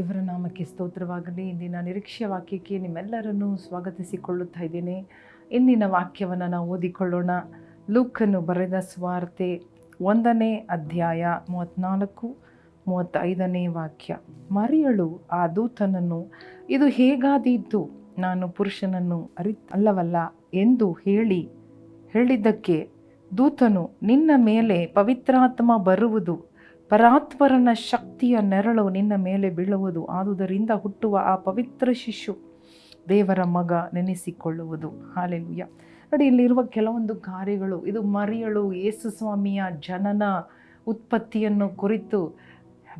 ದೇವರ ನಾಮಕ್ಕೆ ಸ್ತೋತ್ರವಾಗಲಿ. ಇಂದಿನ ನಿರೀಕ್ಷೆ ವಾಕ್ಯಕ್ಕೆ ನಿಮ್ಮೆಲ್ಲರನ್ನು ಸ್ವಾಗತಿಸಿಕೊಳ್ಳುತ್ತಾ ಇದ್ದೇನೆ. ಇಂದಿನ ವಾಕ್ಯವನ್ನು ನಾವು ಓದಿಕೊಳ್ಳೋಣ. ಲೂಕನ್ನು ಬರೆದ ಸ್ವಾರ್ತೆ ಒಂದನೇ ಅಧ್ಯಾಯ ಮೂವತ್ತ್ನಾಲ್ಕು ಮೂವತ್ತೈದನೇ ವಾಕ್ಯ. ಮರಿಯಳು ಆ ದೂತನನ್ನು, ಇದು ಹೇಗಾದೀತು? ನಾನು ಪುರುಷನನ್ನು ಅರಿ, ಅಲ್ಲವಲ್ಲ, ಎಂದು ಹೇಳಿ, ಹೇಳಿದ್ದಕ್ಕೆ ದೂತನು, ನಿನ್ನ ಮೇಲೆ ಪವಿತ್ರಾತ್ಮ ಬರುವುದು ಪರಾತ್ಪರನ ಶಕ್ತಿಯ ನೆರಳು ನಿನ್ನ ಮೇಲೆ ಬೀಳುವುದು, ಆದುದರಿಂದ ಹುಟ್ಟುವ ಆ ಪವಿತ್ರ ಶಿಶು ದೇವರ ಮಗ ನೆನೆಸಿಕೊಳ್ಳುವುದು. ಹಾಲೆಲುಯ್ಯ. ನೋಡಿ, ಇಲ್ಲಿರುವ ಕೆಲವೊಂದು ಕಾರ್ಯಗಳು, ಇದು ಮರಿಯಳು, ಯೇಸು ಸ್ವಾಮಿಯ ಜನನ ಉತ್ಪತ್ತಿಯನ್ನು ಕುರಿತು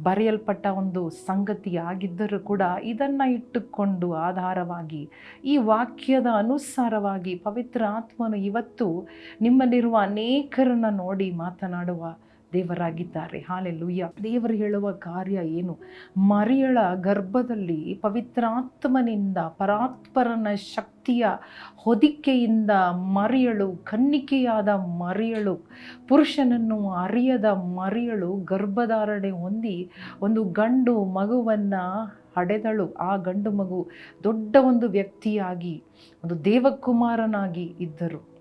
ಬರೆಯಲ್ಪಟ್ಟ ಒಂದು ಸಂಗತಿಯಾಗಿದ್ದರೂ ಕೂಡ ಇದನ್ನು ಇಟ್ಟುಕೊಂಡು ಆಧಾರವಾಗಿ, ಈ ವಾಕ್ಯದ ಅನುಸಾರವಾಗಿ ಪವಿತ್ರ ಆತ್ಮನು ಇವತ್ತು ನಿಮ್ಮಲ್ಲಿರುವ ಅನೇಕರನ್ನು ನೋಡಿ ಮಾತನಾಡುವ ದೇವರಾಗಿದ್ದಾರೆ. ಹಾಲೆಲ್ಲೂಯ್ಯ ದೇವರು ಹೇಳುವ ಕಾರ್ಯ ಏನು? ಮರಿಯಳ ಗರ್ಭದಲ್ಲಿ ಪವಿತ್ರಾತ್ಮನಿಂದ ಪರಾತ್ಪರನ ಶಕ್ತಿಯ ಹೊದಿಕೆಯಿಂದ ಮರಿಯಳು, ಕನ್ನಿಕೆಯಾದ ಮರಿಯಳು, ಪುರುಷನನ್ನು ಅರಿಯದ ಮರಿಯಳು ಗರ್ಭಧಾರಣೆ ಹೊಂದಿ ಒಂದು ಗಂಡು ಮಗುವನ್ನು ಹಡೆದಳು. ಆ ಗಂಡು ಮಗು ದೊಡ್ಡ ಒಂದು ವ್ಯಕ್ತಿಯಾಗಿ, ಒಂದು ದೇವಕುಮಾರನಾಗಿ ಇದ್ದರು.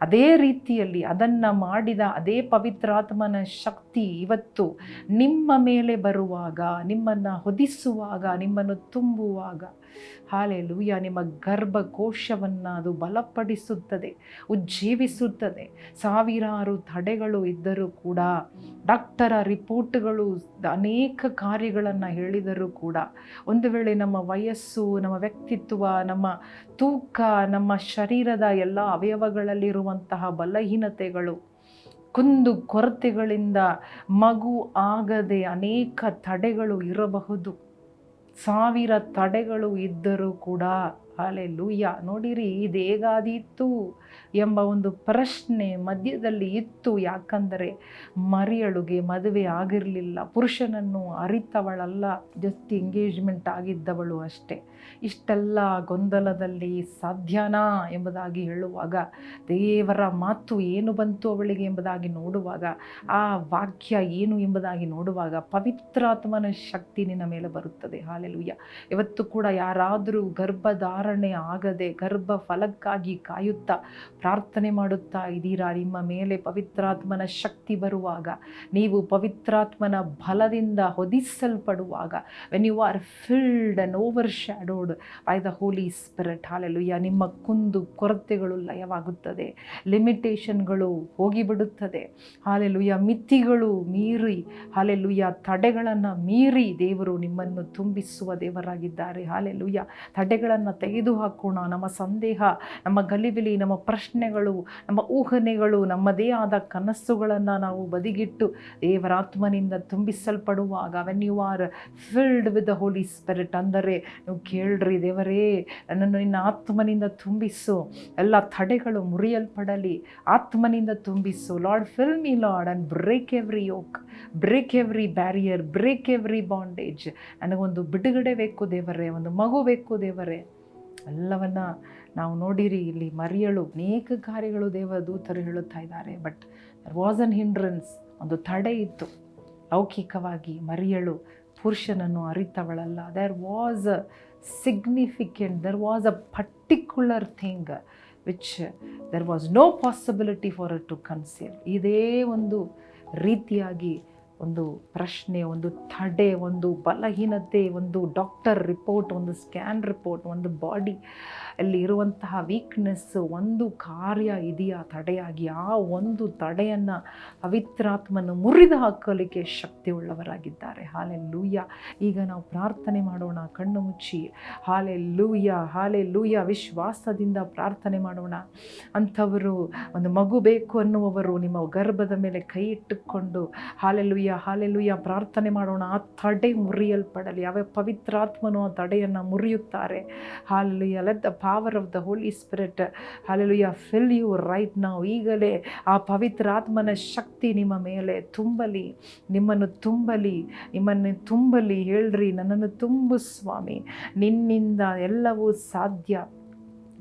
ಅದೇ ರೀತಿಯಲ್ಲಿ ಅದನ್ನು ಮಾಡಿದ ಅದೇ ಪವಿತ್ರಾತ್ಮನ ಶಕ್ತಿ ಇವತ್ತು ನಿಮ್ಮ ಮೇಲೆ ಬರುವಾಗ, ನಿಮ್ಮನ್ನು ಹೊದಿಸುವಾಗ, ನಿಮ್ಮನ್ನು ತುಂಬುವಾಗ ಹಾಲೆಲೂಯ, ನಿಮ್ಮ ಗರ್ಭಕೋಶವನ್ನು ಅದು ಬಲಪಡಿಸುತ್ತದೆ, ಉಜ್ಜೀವಿಸುತ್ತದೆ. ಸಾವಿರಾರು ತಡೆಗಳು ಇದ್ದರೂ ಕೂಡ, ಡಾಕ್ಟರ ರಿಪೋರ್ಟ್ಗಳು ಅನೇಕ ಕಾರ್ಯಗಳನ್ನು ಹೇಳಿದರೂ ಕೂಡ, ಒಂದು ವೇಳೆ ನಮ್ಮ ವಯಸ್ಸು, ನಮ್ಮ ವ್ಯಕ್ತಿತ್ವ, ನಮ್ಮ ತೂಕ, ನಮ್ಮ ಶರೀರದ ಎಲ್ಲ ಅವಯವಗಳಲ್ಲಿರುವಂತಹ ಬಲಹೀನತೆಗಳು, ಕುಂದು ಕೊರತೆಗಳಿಂದ ಮಗು ಆಗದೆ ಅನೇಕ ತಡೆಗಳು ಇರಬಹುದು. ಸಾವಿರ ತಡೆಗಳು ಇದ್ದರೂ ಕೂಡ ಅಲೆ ಲೂಯ್ಯ ನೋಡಿರಿ ಇದು ಹೇಗಾದೀತು ಎಂಬ ಒಂದು ಪ್ರಶ್ನೆ ಮಧ್ಯದಲ್ಲಿ ಇತ್ತು. ಯಾಕಂದರೆ ಮರಿಯಳುಗೆ ಮದುವೆ ಆಗಿರಲಿಲ್ಲ. ಪುರುಷನನ್ನು ಅರಿತವಳಲ್ಲ. ಜಸ್ಟ್ ಎಂಗೇಜ್ಮೆಂಟ್ ಆಗಿದ್ದವಳು ಅಷ್ಟೇ. ಇಷ್ಟೆಲ್ಲ ಗೊಂದಲದಲ್ಲಿ ಸಾಧ್ಯನಾ ಎಂಬುದಾಗಿ ಹೇಳುವಾಗ, ದೇವರ ಮಾತು ಏನು ಬಂತು ಅವಳಿಗೆ ಎಂಬುದಾಗಿ ನೋಡುವಾಗ, ಆ ವಾಕ್ಯ ಏನು ಎಂಬುದಾಗಿ ನೋಡುವಾಗ ಪವಿತ್ರಾತ್ಮನ ಶಕ್ತಿ ನಿನ್ನ ಮೇಲೆ ಬರುತ್ತದೆ. ಹಾಲೆಲುಯ್ಯ ಇವತ್ತು ಕೂಡ ಯಾರಾದರೂ ಗರ್ಭಧಾರಣೆ ಆಗದೆ ಗರ್ಭ ಫಲಕ್ಕಾಗಿ ಕಾಯುತ್ತಾ ಪ್ರಾರ್ಥನೆ ಮಾಡುತ್ತಾ ಇದ್ದೀರಾ? ನಿಮ್ಮ ಮೇಲೆ ಪವಿತ್ರಾತ್ಮನ ಶಕ್ತಿ ಬರುವಾಗ, ನೀವು ಪವಿತ್ರಾತ್ಮನ ಬಲದಿಂದ ಹೊದಿಸಲ್ಪಡುವಾಗ when you are filled and overshadowed by the Holy Spirit hallelujah ನಿಮ್ಮ ಕುಂದು ಕೊರತೆಗಳು ಲಯವಾಗುತ್ತದೆ, ಲಿಮಿಟೇಷನ್ಗಳು ಹೋಗಿಬಿಡುತ್ತದೆ ಹಾಲೆಲುಯ್ಯ ಮಿತಿಗಳು ಮೀರಿ ಹಾಲೆಲುಯ್ಯ ತಡೆಗಳನ್ನು ಮೀರಿ ದೇವರು ನಿಮ್ಮನ್ನು ತುಂಬಿಸುವ ದೇವರಾಗಿದ್ದಾರೆ ಹಾಲೆಲುಯ್ಯ ತಡೆಗಳನ್ನು ತೆಗೆದುಹಾಕೋಣ, ನಮ್ಮ ಸಂದೇಹ, ನಮ್ಮ ಗಲಿಬಿಲಿ, ನಮ್ಮ ಪ್ರಶ್ನೆಗಳು, ನಮ್ಮ ಊಹನೆಗಳು, ನಮ್ಮದೇ ಆದ ಕನಸುಗಳನ್ನು ನಾವು ಬದಿಗಿಟ್ಟು ದೇವರಾತ್ಮನಿಂದ ತುಂಬಿಸಲ್ಪಡುವಾಗ when you are filled with the Holy Spirit ಅಂದರೆ ನೀವು ಕೇಳ್ರಿ, ದೇವರೇ, ನನ್ನನ್ನು ನಿನ್ನ ಆತ್ಮನಿಂದ ತುಂಬಿಸು, ಎಲ್ಲ ತಡೆಗಳು ಮುರಿಯಲ್ಪಡಲಿ, ಆತ್ಮನಿಂದ ತುಂಬಿಸು. Lord fill me Lord and break every yoke break every barrier break every bondage ನನಗೊಂದು ಬಿಡುಗಡೆ ಬೇಕು ದೇವರೇ, ಒಂದು ಮಗು ಬೇಕು ದೇವರೇ. ಎಲ್ಲವನ್ನ ನಾವು ನೋಡಿರಿ, ಇಲ್ಲಿ ಮರಿಯಳು ಅನೇಕ ಕಾರ್ಯಗಳು ದೇವ ದೂತರು ಹೇಳುತ್ತಾ ಇದ್ದಾರೆ. But there was an hindrance ಒಂದು ತಡೆ ಇತ್ತು. ಲೌಕಿಕವಾಗಿ ಮರಿಯಳು ಪುರುಷನನ್ನು ಅರಿತವಳಲ್ಲ. There was a significant there was a particular thing which there was no possibility for to conceive ಇದೇ ಒಂದು ರೀತಿಯಾಗಿ ಒಂದು ಪ್ರಶ್ನೆ, ಒಂದು ತಡೆ, ಒಂದು ಬಲಹೀನತೆ, ಒಂದು ಡಾಕ್ಟರ್ ರಿಪೋರ್ಟ್, ಒಂದು ಸ್ಕ್ಯಾನ್ ರಿಪೋರ್ಟ್, ಒಂದು ಬಾಡಿ ಅಲ್ಲಿ ಇರುವಂತಹ ವೀಕ್ನೆಸ್ ಒಂದು ಕಾರ್ಯ ಇದೆಯಾ ತಡೆಯಾಗಿ? ಆ ಒಂದು ತಡೆಯನ್ನು ಪವಿತ್ರಾತ್ಮನ ಮುರಿದು ಹಾಕಲಿಕ್ಕೆ ಶಕ್ತಿ ಉಳ್ಳವರಾಗಿದ್ದಾರೆ ಹಾಲೆ ಲೂಯ್ಯ ಈಗ ನಾವು ಪ್ರಾರ್ಥನೆ ಮಾಡೋಣ, ಕಣ್ಣು ಮುಚ್ಚಿ. ಹಾಲೆ ಲೂಯ್ಯ ಹಾಲೆ ಲೂಯ್ಯ ವಿಶ್ವಾಸದಿಂದ ಪ್ರಾರ್ಥನೆ ಮಾಡೋಣ. ಅಂಥವರು ಒಂದು ಮಗು ಬೇಕು ಅನ್ನುವವರು ನಿಮ್ಮ ಗರ್ಭದ ಮೇಲೆ ಕೈ ಇಟ್ಟುಕೊಂಡು ಹಾಲೆಲುಯ್ಯ ಹಾಲೆಲುಯ್ಯ ಪ್ರಾರ್ಥನೆ ಮಾಡೋಣ. ಆ ತಡೆ ಮುರಿಯಲ್ಪಡಲಿ. ಯಾವ ಪವಿತ್ರಾತ್ಮನು ಆ ತಡೆಯನ್ನು ಮುರಿಯುತ್ತಾರೆ. Hallelujah let the power of the Holy Spirit hallelujah fill you right ನಾವು ಈಗಲೇ ಆ ಪವಿತ್ರಾತ್ಮನ ಶಕ್ತಿ ನಿಮ್ಮ ಮೇಲೆ ತುಂಬಲಿ. ನಿಮ್ಮನ್ನು ತುಂಬಲಿ. ನಿಮ್ಮನ್ನು ತುಂಬಲಿ. ಹೇಳ್ರಿ. ನನ್ನನ್ನು ತುಂಬು ಸ್ವಾಮಿ. ನಿನ್ನಿಂದ ಎಲ್ಲವೂ ಸಾಧ್ಯ.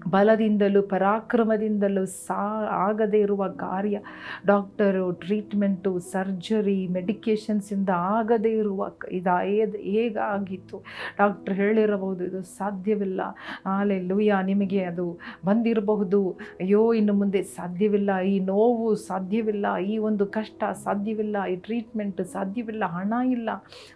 ಬಲದಿಂದಲೂ ಪರಾಕ್ರಮದಿಂದಲೂ ಸಾ ಆಗದೇ ಇರುವ ಕಾರ್ಯ, ಡಾಕ್ಟರು, ಟ್ರೀಟ್ಮೆಂಟು, ಸರ್ಜರಿ, ಮೆಡಿಕೇಷನ್ಸಿಂದ ಆಗದೇ ಇರುವ ಇದು ಏದು ಹೇಗಾಗಿತ್ತು? ಡಾಕ್ಟ್ರ್ ಹೇಳಿರಬಹುದು, ಇದು ಸಾಧ್ಯವಿಲ್ಲ. ಆಲೆ ಲೂಯ ನಿಮಗೆ ಅದು ಬಂದಿರಬಹುದು. ಅಯ್ಯೋ, ಇನ್ನು ಮುಂದೆ ಸಾಧ್ಯವಿಲ್ಲ. ಈ ನೋವು ಸಾಧ್ಯವಿಲ್ಲ. ಈ ಒಂದು ಕಷ್ಟ ಸಾಧ್ಯವಿಲ್ಲ. ಈ ಟ್ರೀಟ್ಮೆಂಟ್ ಸಾಧ್ಯವಿಲ್ಲ. ಹಣ ಇಲ್ಲ.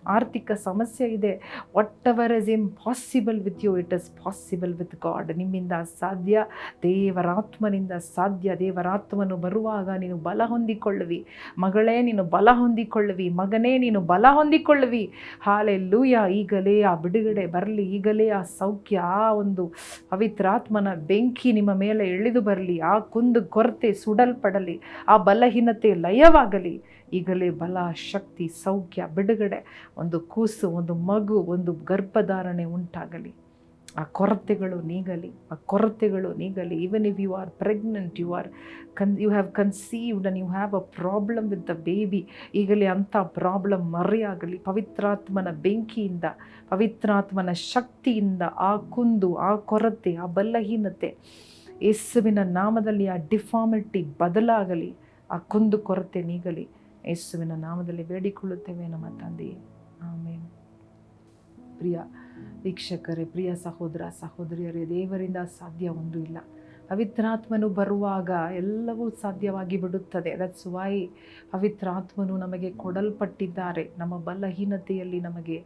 ಆರ್ಥಿಕ ಸಮಸ್ಯೆ ಇದೆ. Whatever is impossible with you it is possible with God ನಿಮ್ಮಿಂದ ಸಾಧ್ಯ? ದೇವರಾತ್ಮನಿಂದ ಸಾಧ್ಯ. ದೇವರಾತ್ಮನು ಬರುವಾಗ ನೀನು ಬಲ ಹೊಂದಿಕೊಳ್ಳುವಿ. ಮಗಳೇ, ನೀನು ಬಲ ಹೊಂದಿಕೊಳ್ಳುವಿ. ಮಗನೇ, ನೀನು ಬಲ ಹೊಂದಿಕೊಳ್ಳುವಿ. ಹಾಲೆ ಲೂಯ ಈಗಲೇ ಆ ಬಿಡುಗಡೆ ಬರಲಿ. ಈಗಲೇ ಆ ಸೌಖ್ಯ, ಆ ಒಂದು ಪವಿತ್ರಾತ್ಮನ ಬೆಂಕಿ ನಿಮ್ಮ ಮೇಲೆ ಎಳೆದು ಬರಲಿ. ಆ ಕುಂದು ಕೊರತೆ ಸುಡಲ್ಪಡಲಿ. ಆ ಬಲಹೀನತೆ ಲಯವಾಗಲಿ. ಈಗಲೇ ಬಲ, ಶಕ್ತಿ, ಸೌಖ್ಯ, ಬಿಡುಗಡೆ, ಒಂದು ಕೂಸು, ಒಂದು ಮಗು, ಒಂದು ಗರ್ಭಧಾರಣೆ ಉಂಟಾಗಲಿ. ಆ ಕೊರತೆಗಳು ನೀಗಲಿ, ಆ ಕೊರತೆಗಳು ನೀಗಲಿ even if you are pregnant you are can you have conceived and you have a problem with the baby ಈಗಲೇ ಅಂಥ ಪ್ರಾಬ್ಲಮ್ ಮರೆಯಾಗಲಿ. ಪವಿತ್ರಾತ್ಮನ ಬೆಂಕಿಯಿಂದ, ಪವಿತ್ರಾತ್ಮನ ಶಕ್ತಿಯಿಂದ ಆ ಕುಂದು, ಆ ಕೊರತೆ, ಆ ಬಲಹೀನತೆ ಯೇಸುವಿನ ನಾಮದಲ್ಲಿ ಆ ಡಿಫಾಮಿಟಿ ಬದಲಾಗಲಿ, ಆ ಕುಂದು ಕೊರತೆ ನೀಗಲಿ, ಯೇಸುವಿನ ನಾಮದಲ್ಲಿ ಬೇಡಿಕೊಳ್ಳುತ್ತೇವೆ ನಮ್ಮ ತಂದೆಯೇ. ಆಮೇಲೆ ಪ್ರಿಯ ವೀಕ್ಷಕರೇ, ಪ್ರಿಯ ಸಹೋದರ, ಸಹೋದರಿಯರೇ, ದೇವರಿಂದ ಸಾಧ್ಯ ಒಂದು ಇಲ್ಲ. ಪವಿತ್ರಾತ್ಮನು ಬರುವಾಗ ಎಲ್ಲವೂ ಸಾಧ್ಯವಾಗಿ ಬಿಡುತ್ತದೆ. ದಟ್ಸ್ ವೈ ಪವಿತ್ರಾತ್ಮನು ನಮಗೆ ಕೊಡಲ್ಪಟ್ಟಿದ್ದಾರೆ. ನಮ್ಮ ಬಲಹೀನತೆಯಲ್ಲಿ ನಮಗೆ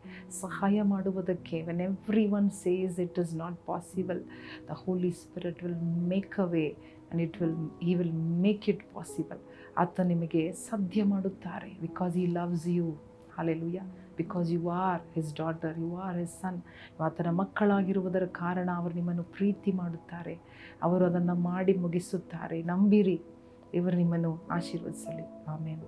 ಸಹಾಯ ಮಾಡುವುದಕ್ಕೆ. When every one says it is not possible the Holy Spirit will make a way and it will he will make it possible ಆತ ನಿಮಗೆ ಸಾಧ್ಯ ಮಾಡುತ್ತಾರೆ because he loves you hallelujah because you are his daughter you are his son ಆತನ ಮಕ್ಕಳಾಗಿರುವುದರ ಕಾರಣ ಅವರು ನಿಮ್ಮನ್ನು ಪ್ರೀತಿ ಮಾಡುತ್ತಾರೆ. ಅವರು ಅದನ್ನು ಮಾಡಿ ಮುಗಿಸುತ್ತಾರೆ. ನಂಬಿರಿ. ಇವರು ನಿಮ್ಮನ್ನು ಆಶೀರ್ವದಿಸಲಿ. ಆಮೇಲೆ